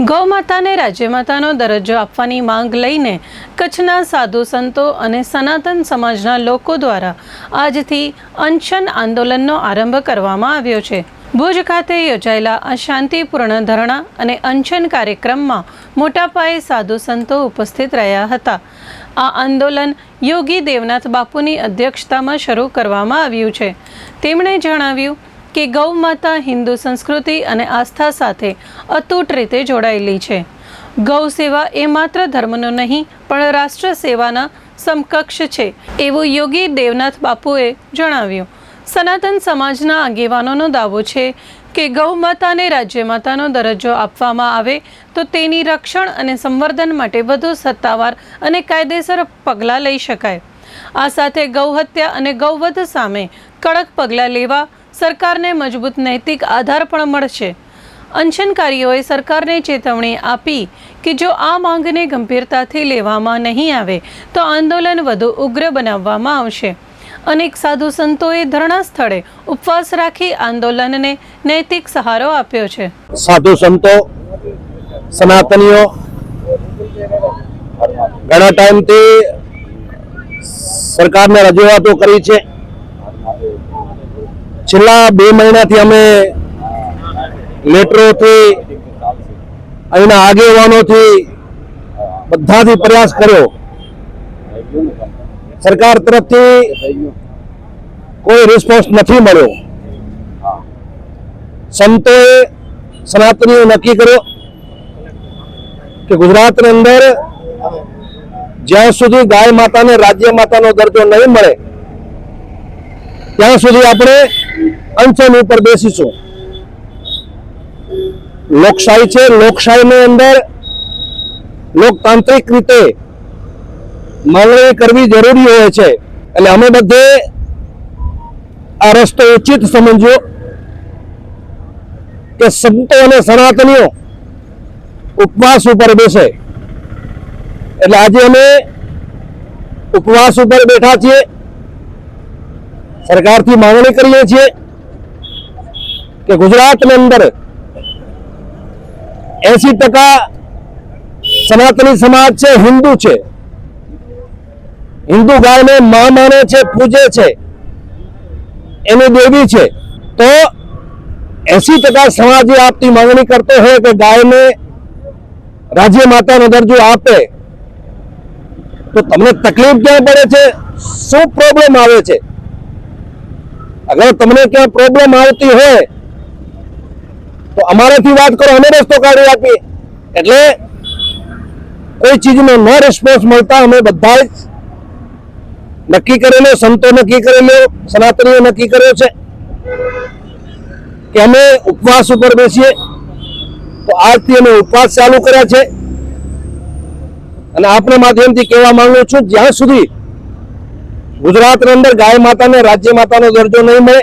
ગૌમાતાને રાજ્યમાતાનો દરજ્જો આપવાની માંગ લઈને કચ્છના સાધુ સંતો અને સનાતન સમાજના લોકો દ્વારા આજથી અનશન આંદોલનનો આરંભ કરવામાં આવ્યો છે. ભુજ ખાતે યોજાયેલા આ શાંતિપૂર્ણ ધરણા અને અનશન કાર્યક્રમમાં મોટા પાયે સાધુ સંતો ઉપસ્થિત રહ્યા હતા. આ આંદોલન યોગી દેવનાથ બાપુની અધ્યક્ષતામાં શરૂ કરવામાં આવ્યું છે. તેમણે જણાવ્યું કે ગૌ માતા હિન્દુ સંસ્કૃતિ અને આસ્થા સાથે અતૂટ રીતે જોડાયેલી છે. ગૌ સેવા એ માત્ર ધર્મનો નહીં, પણ રાષ્ટ્ર સેવાના સમકક્ષ છે, એવું યોગી દેવનાથ બાપુએ જણાવ્યું. સનાતન સમાજના આગેવાનોનો દાવો છે કે ગૌ માતાને રાજ્ય માતાનો દરજ્જો આપવામાં આવે તો તેની રક્ષણ અને સંવર્ધન માટે વધુ સત્તાવાર અને કાયદેસર પગલાં લઈ શકાય. આ સાથે ગૌહત્યા અને ગૌવધ સામે કડક પગલાં લેવા સરકારને મજબૂત નૈતિક આધાર પણ મળશે. અનશનકારીઓએ સરકારને ચેતવણી આપી કે જો આ માંગને ગંભીરતાથી લેવામાં નહીં આવે, તો આંદોલન વધુ ઉગ્ર બનાવવામાં આવશે. અનેક સાધુ સંતોએ ધરણા સ્થળે ઉપવાસ રાખી આંદોલનને નૈતિક સહારો આપ્યો છે. સાધુ સંતો, સનાતનીઓ, ઘણા ટાઈમથી સરકારને રજૂઆતો કરી છે. છેલ્લા બે મહિનાથી અમે લેટરોથી અહીંના આગેવાનોથી બધાથી પ્રયાસ કર્યો. સરકાર તરફથી કોઈ રિસ્પોન્સ નથી મળ્યો. સંતોએ સનાતનીઓ નક્કી કર્યો કે ગુજરાતની અંદર જ્યાં સુધી ગાય માતાને રાજ્ય માતાનો દરજ્જો નહીં મળે ત્યાં સુધી આપણે અનશન ઉપર બેસીશું. લોકશાહી છે, લોકશાહીની અંદર લોકતાંત્રિક રીતે માંગણી કરવી જરૂરી હોય છે. એટલે અમે બધે આ રસ્તો ઉચિત સમજ્યો કે સંતો અને સનાતનીઓ ઉપવાસ ઉપર બેસે. એટલે આજે અમે ઉપવાસ ઉપર બેઠા છીએ. સરકારથી માંગણી કરીએ છીએ કે ગુજરાતની અંદર એસી ટકા સનાતની સમાજ છે, હિન્દુ છે. હિન્દુ ગાયને મા માને છે, પૂજે છે, એની દેવી છે. તો એસી ટકા સમાજ આપતી માંગણી કરતો હોય કે ગાયને રાજ્ય માતાનો દરજ્જો આપે, તો તમને તકલીફ ક્યાં પડે છે? શું પ્રોબ્લેમ આવે છે? અગર તમને ક્યાં પ્રોબ્લેમ આવતી હોય, તો અમારાથી વાત કરો, અમે રસ્તો કાઢી આપીએ. એટલે કોઈ ચીજનો ન રિસ્પોન્સ મળતા અમે બધા જ નક્કી કરેલો સંતો નક્કી કરેલો સનાતનીઓ નક્કી કર્યો છે કે અમે ઉપવાસ ઉપર બેસીએ. તો આજથી અમે ઉપવાસ ચાલુ કર્યા છે. અને આપના માધ્યમથી કહેવા માંગુ છું, જ્યાં સુધી ગુજરાતની અંદર ગાય માતાને, રાજ્ય માતાનો દરજ્જો નહીં મળે,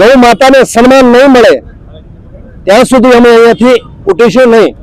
ગૌ માતાને સન્માન નહીં મળે, ત્યાં સુધી અમે અહીંયાથી ઉઠીશું નહીં.